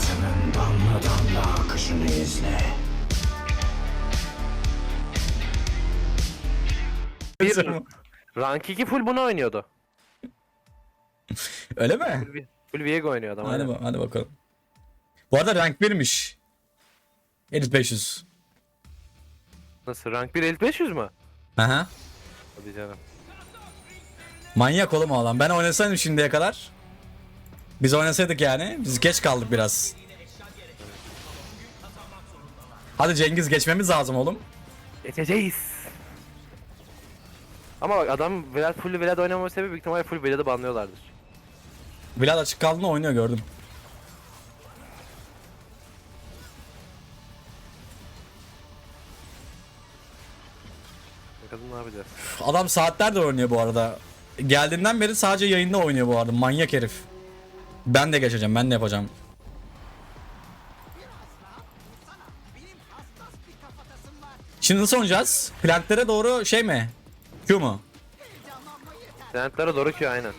Hayatının damla damla akışını izle. Bir rank 2 full bunu oynuyordu. Öyle mi? Full, full Viego oynuyor adam. Hadi, ba- hadi bakalım. Bu arada rank 1'miş. Edit 500. Nasıl rank 1 elit 500 mü? Aha. Hadi canım. Manyak oğlum o adam. Ben oynasaydım şimdiye kadar. Biz oynasaydık yani. Biz geç kaldık biraz. Hadi Cengiz geçmemiz lazım oğlum. Geçeceğiz. Ama bak adam Vlad full Vlad oynamama sebebi büyük ihtimalle full Vlad'ı banlıyorlardır. Vlad açık kaldığında oynuyor gördüm. Bakalım ne yapacağız. Adam saatlerdir oynuyor bu arada. Geldiğinden beri sadece yayında oynuyor bu arada. Manyak herif. Ben de geçeceğim. Ben de yapacağım. Şimdi nasıl oynayacağız? Plantlere doğru şey mi? Q mu? Senetlere doğru ki aynen.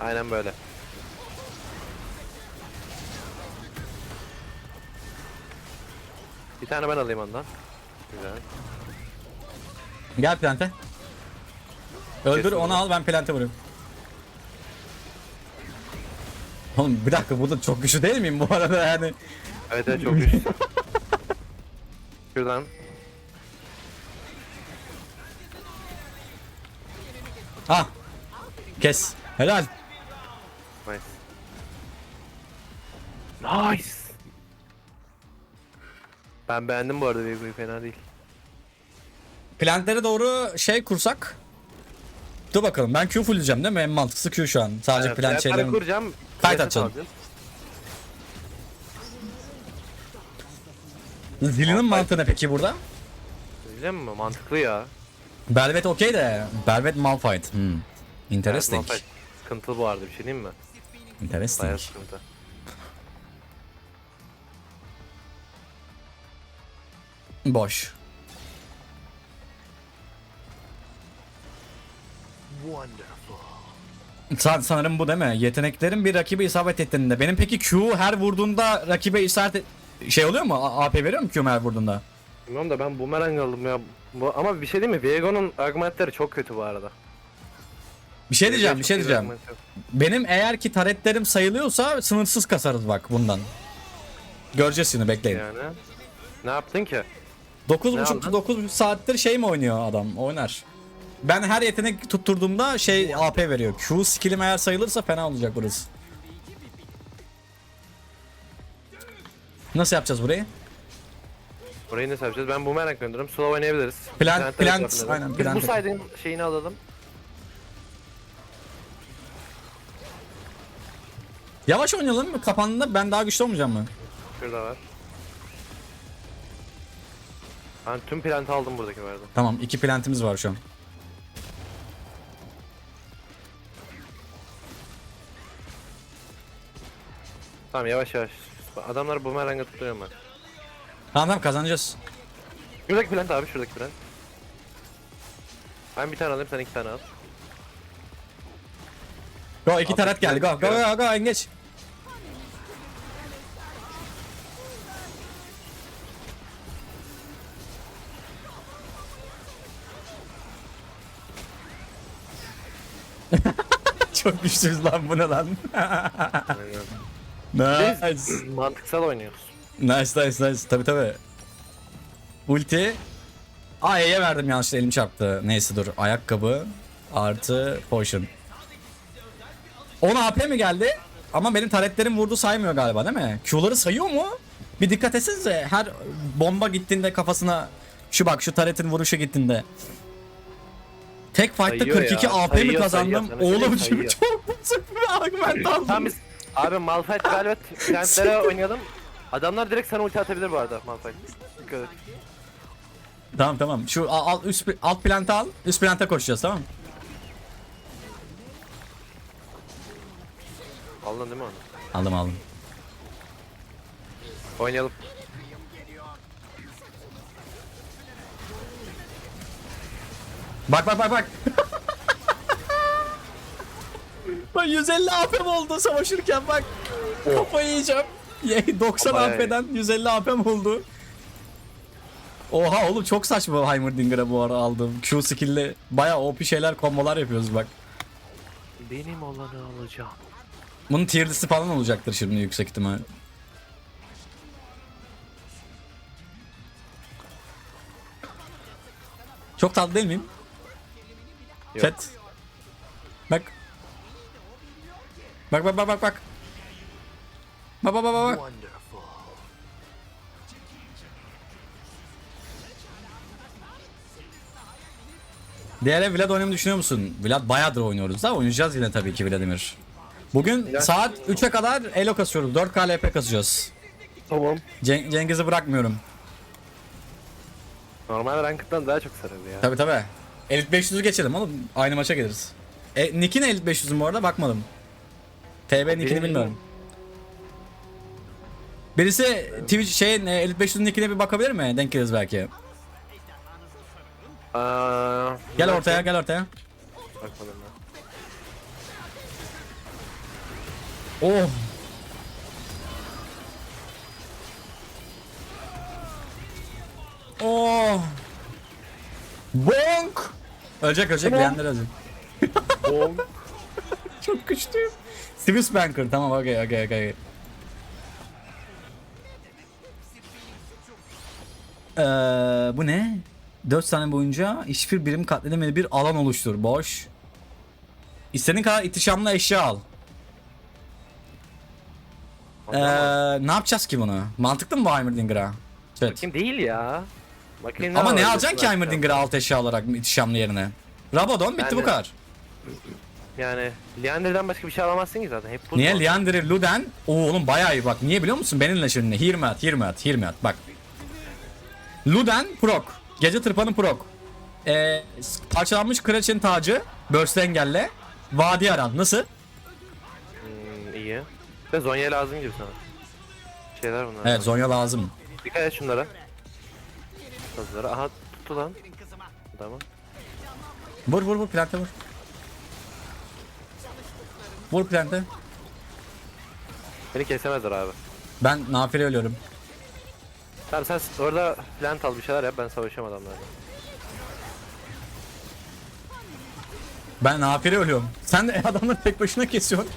Aynen böyle. Bir tane ben alayım ondan. Güzel. Gel plante. Öldür Kesin onu al ben plante vurayım. Oğlum bir dakika burada çok güçlü değil miyim bu arada yani? Evet evet çok güçlü. Şuradan. Ha. Kes. Helal. Nice. Nice. Ben beğendim bu arada Viego'yu fena değil. Plantlere doğru şey kursak. Dur bakalım ben Q fullleyeceğim değil mi? En mantıklısı Q şu an. Sadece Evet, plant plantları şeylerin. kuracağım. Kayıt atacağım. Zillion'ın mantığı ne peki burada? Söyleyeceğim mi? Mantıklı ya. Belvet okey de Belvet Malphite. Hmm. Evet, Interesting. Malphite Sıkıntılı bu arada bir şey diyeyim mi? Interesting. Bayağı sıkıntı. Boş. San- sanırım bu değil mi? Yeteneklerin bir rakibe isabet ettiğinde. Benim peki Q her vurduğunda rakibe isabet şey oluyor mu? A- AP veriyor mu Q her vurduğunda? Bilmiyorum da ben boomerang aldım ya. Bu, ama bir şey değil mi? Viego'nun argumentleri çok kötü bu arada. Bir şey diyeceğim, bir şey diyeceğim. Benim eğer ki taretlerim sayılıyorsa sınırsız kasarız bak bundan. Göreceğiz şimdi bekleyin. Yani. Ne yaptın ki? 9.5 aldın? 9.5 saattir şey mi oynuyor adam? Oynar. Ben her yetenek tutturduğumda şey AP veriyor. Q skill'im eğer sayılırsa fena olacak burası. Nasıl yapacağız burayı? Burayı nasıl yapacağız? Ben boomerang gönderirim. Slow oynayabiliriz. Plant- plant, da. aynen, Biz plant. bu side'ın şeyini alalım. Yavaş oynayalım mı? Kapandığında ben daha güçlü olmayacağım mı? Şurada var. Ben tüm plantı aldım buradaki verdim. Tamam iki plantimiz var şu an. Tamam yavaş yavaş. Adamlar boomerang'a tutuyorum ben. Tamam tamam kazanacağız. Şuradaki plant abi şuradaki plant. Ben bir tane alayım sen iki tane al. Go iki Abi, taret geldi. Go go go go engeç. Çok güçlüyüz lan bu ne lan? Aynen. Nice. Biz mantıksal oynuyoruz. Nice nice nice. Tabi tabi. Ulti. E'ye verdim yanlışlıkla elim çarptı. Neyse dur. Ayakkabı artı potion. 10 AP mi geldi? Ama benim taretlerim vurdu saymıyor galiba değil mi? Q'ları sayıyor mu? Bir dikkat etsenize. Her bomba gittiğinde kafasına şu bak şu taretin vuruşu gittiğinde. Tek fight'ta Sayıyor 42 ya, AP mi sayıyor, kazandım? sayıyor. Oğlum şimdi çok bozuk bir argument aldım. Tamam biz abi Malphite Velvet plantlere oynayalım. Adamlar direkt sana ulti atabilir bu arada Malphite. Dikkat et. Tamam tamam. Şu al, al- üst alt planta al. Üst planta koşacağız tamam mı? Aldın değil mi onu? Aldım aldım. Oynayalım. Bak bak bak bak. Bak 150 AP'm oldu savaşırken bak. Kafayı yiyeceğim. Yay 90 Bayağı iyi. AP'den 150 AP'm oldu. Oha oğlum çok saçma Heimerdinger'a bu ara aldım. Q skill'le bayağı OP şeyler kombolar yapıyoruz bak. Benim olanı alacağım. Bunun tier listi falan olacaktır şimdi yüksek ihtimal. Çok tatlı değil miyim? Yok. Chat. Bak. Bak bak bak bak bak. Bak bak bak bak. bak. Diğer Vlad oynamayı düşünüyor musun? Vlad bayağıdır oynuyoruz da oynayacağız yine tabii ki Vladimir. Bugün Ya- saat 3'e kadar elo kasıyoruz. 4 KLP kasacağız. Tamam. Ceng- Cengiz'i bırakmıyorum. Normal ranked'dan daha çok sarıldı ya. Tabii tabii. Elit 500'ü geçelim oğlum. Aynı maça geliriz. E, Nick'in Elit 500'ün bu arada bakmadım. TB Nick'ini Benim- bilmiyorum. Birisi Twitch şeyin e, Elit 500'ün Nick'ine bir bakabilir mi? Denk geliriz belki. Aa, Gel ortaya gel ortaya. Bakmadım ben. Oh. Oh. Bonk. Ölecek ölecek Leander ölecek. Bom. Çok güçlüyüm. Swiss Banker tamam okey okey okey. Ee, bu ne? 4 saniye boyunca hiçbir birim katledemedi bir alan oluştur. Boş. İstediğin kadar ihtişamlı eşya al. Ee, ne yapacağız ki bunu? Mantıklı mı bu Heimerdinger'a? Evet. Kim değil ya. Bakayım Ama ne alacaksın ki. Heimerdinger'a alt eşya olarak ihtişamlı yerine? Rabadon bitti Yani- bu kadar. Yani Leander'den başka bir şey alamazsın ki zaten. Hep bu. Niye Leander, Luden? Oo oğlum bayağı iyi bak. Niye biliyor musun? Benimle şimdi. Hear me out, hear me out, hear me out. Bak. Luden prok. Gece tırpanı prok. Ee, parçalanmış kraliçenin tacı. Burst engelle. Vadi aran. Nasıl? Hmm, iyi. Ve Zonya lazım gibi sana. Şeyler bunlar. Evet Zonya lazım. Dikkat et şunlara. Hızlara. Aha tuttu lan. Tamam. Vur vur vur plante vur. Vur plante. Beni kesemezler abi. Ben nafile ölüyorum. Tamam sen orada plant al bir şeyler yap ben savaşamam adamlarla. Ben nafile ölüyorum. Sen de adamları tek başına kesiyorsun.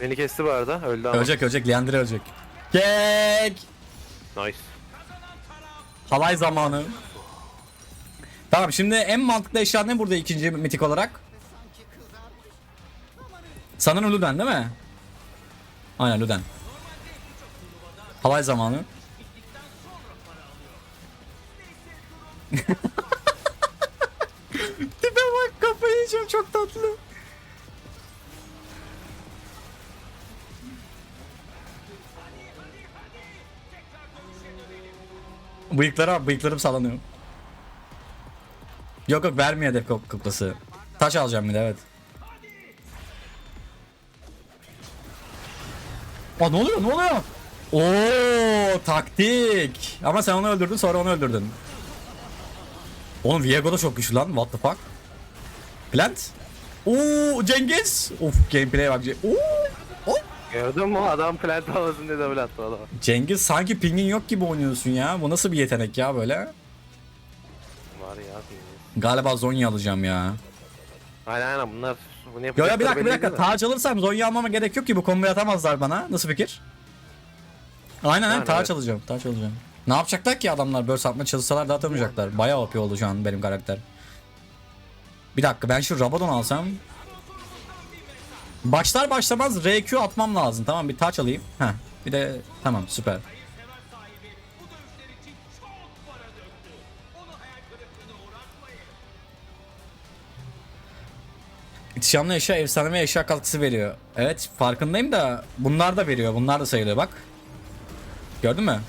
Beni kesti bu arada öldü ama. Ölecek ölecek. Leander ölecek. Kek. Nice. Halay zamanı. Tamam şimdi en mantıklı eşya ne burada ikinci mitik olarak? Sanırım Luden değil mi? Aynen Luden. Halay zamanı. Tipe bak kafayı yiyeceğim çok tatlı. Bıyıklara bıyıklarım sallanıyor. Yok yok vermiyor hedef kuk- kuklası. Taş alacağım bir de evet. Aa ne oluyor ne oluyor? Oo taktik. Ama sen onu öldürdün sonra onu öldürdün. Oğlum Viego da çok güçlü lan what the fuck. Plant. Oo Cengiz. Of gameplay'e bak. Oo. Oo. Gördün mü adam plant almasın diye double attı adam. Cengiz sanki pingin yok gibi oynuyorsun ya. Bu nasıl bir yetenek ya böyle? Var ya. Galiba Zonya alacağım ya. Aynen aynen bunlar bunu Yo ya bir dakika bir dakika. Taç alırsam Zonya almama gerek yok ki bu komboyu atamazlar bana. Nasıl fikir? Aynen aynen Yani taç evet. alacağım. Taç alacağım. Ne yapacaklar ki adamlar böyle satma çalışsalar da atamayacaklar. Bayağı OP oldu şu an benim karakter. Bir dakika ben şu Rabadon alsam. Başlar başlamaz RQ atmam lazım. Tamam bir taç alayım. Heh. Bir de tamam süper. İhtişamlı eşya efsanevi eşya katkısı veriyor. Evet farkındayım da bunlar da veriyor. Bunlar da sayılıyor bak. Gördün mü?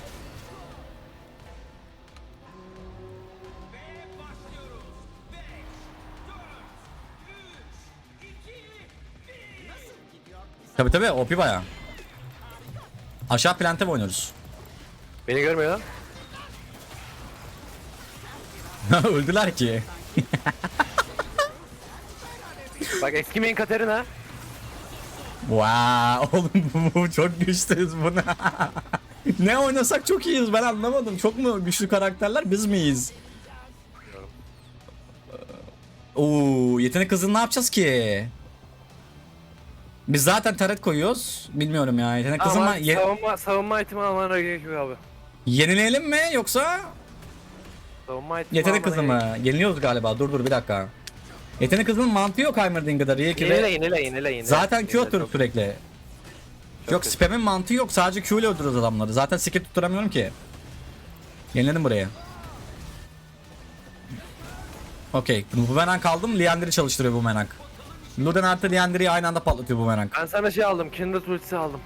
Tabi tabi OP baya. Aşağı plante oynuyoruz? Beni görmüyor lan. Öldüler ki. Bak eski main Katarina. Wow oğlum bu çok güçlüyüz bu ne? oynasak çok iyiyiz ben anlamadım. Çok mu güçlü karakterler biz miyiz? Oo yetenek hızını ne yapacağız ki? Biz zaten taret koyuyoruz. Bilmiyorum ya. Yetenek hızını Ama ye- savunma, savunma itimi almana gerek yok abi. yenileyelim mi yoksa Savunma itimi yetenek almana hızı gerek mı? Yeniliyoruz galiba. Dur dur bir dakika. Yetenek hızının mantığı yok Heimerdinger'da. Yenile ve yenile yenile yenile. zaten Q atıyoruz sürekli. Yok kötü. spam'in mantığı yok. Sadece Q ile öldürüyoruz adamları. Zaten skill tutturamıyorum ki. Yeniledim buraya. Okey. Bu menak kaldım. Liander'i çalıştırıyor bu menak. Luden artı Liander'i aynı anda patlatıyor bu menak. Ben sana şey aldım. Kindred ultisi aldım.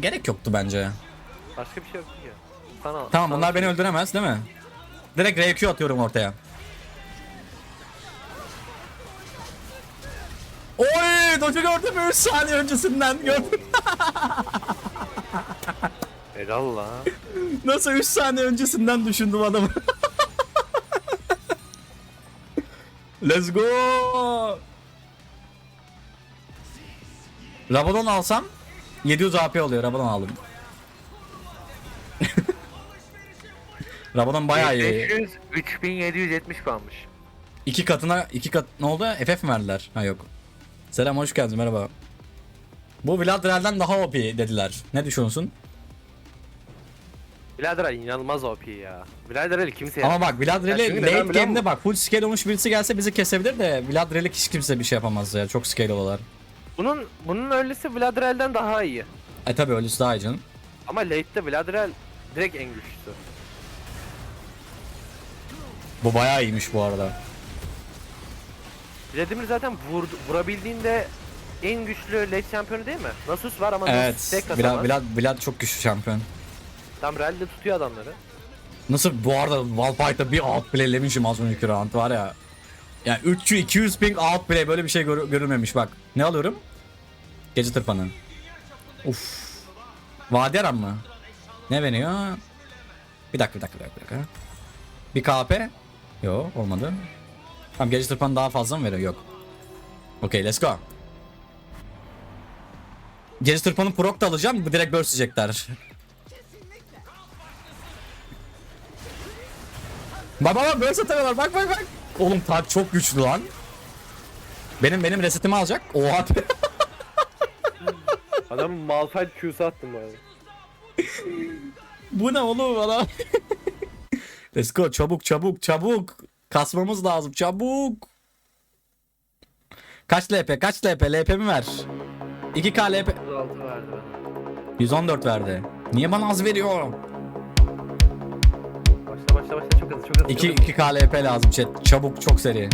Gerek yoktu bence. Başka bir şey yok ki. Sana Tamam sana- bunlar beni öldüremez değil mi? Direkt RQ atıyorum ortaya. Oy! Doçu gördüm 3 saniye öncesinden gördüm. Helal lan. Nasıl 3 saniye öncesinden düşündüm adamı. Let's go. Rabadon alsam 700 AP oluyor. Rabadon aldım. Rabadon bayağı iyi. 500, 3770 kalmış. İki katına iki kat ne oldu? FF mi verdiler? Ha yok. Selam hoş geldiniz merhaba. Bu Vlad Real'den daha OP dediler. Ne düşünüyorsun? Birader inanılmaz OP ya. Birader kimse Ama bak Ya Real'i çünkü late biliyor game'de musun? bak full scale olmuş birisi gelse bizi kesebilir de Vlad Real'i hiç kimse bir şey yapamaz ya. Çok scale olalar. Bunun bunun öylesi Vladirel'den daha iyi. E tabi öylesi daha iyi canım. Ama late'de Vladirel direkt en güçlüsü. Bu bayağı iyiymiş bu arada. Vladimir zaten vurdu, vurabildiğinde en güçlü late şampiyonu değil mi? Nasus var ama Nasus Evet. tek Vlad, kasamaz. Vlad, Vlad çok güçlü şampiyon. Tam Real'de tutuyor adamları. Nasıl bu arada Valpay'da bir outplaylemişim az önceki round var ya. Yani 300 200 ping outplay böyle bir şey gör- görülmemiş bak. Ne alıyorum? Gece tırpanı. Uf. Vadi aram mı? Ne veriyor? Bir dakika bir dakika bir dakika. bir dakika. Bir KP? Yo olmadı. Tamam gece tırpanı daha fazla mı veriyor? Yok. Okey let's go. Gece tırpanı prok da alacağım. Bu direkt burst yiyecekler. Bak bak bak burst atıyorlar bak bak bak. Oğlum tak çok güçlü lan. Benim benim resetimi alacak. Oha. Adam Malphite Q'su attım böyle. Bu ne oğlum bana? Let's go çabuk çabuk çabuk. Kasmamız lazım çabuk. Kaç LP kaç LP LP'mi ver. 2K LP 36 verdi bana. 114 verdi. Niye bana az veriyor? Başla başla başla çok hızlı çok hızlı. 2 çok hızlı. 2K LP lazım chat. Çabuk çok seri.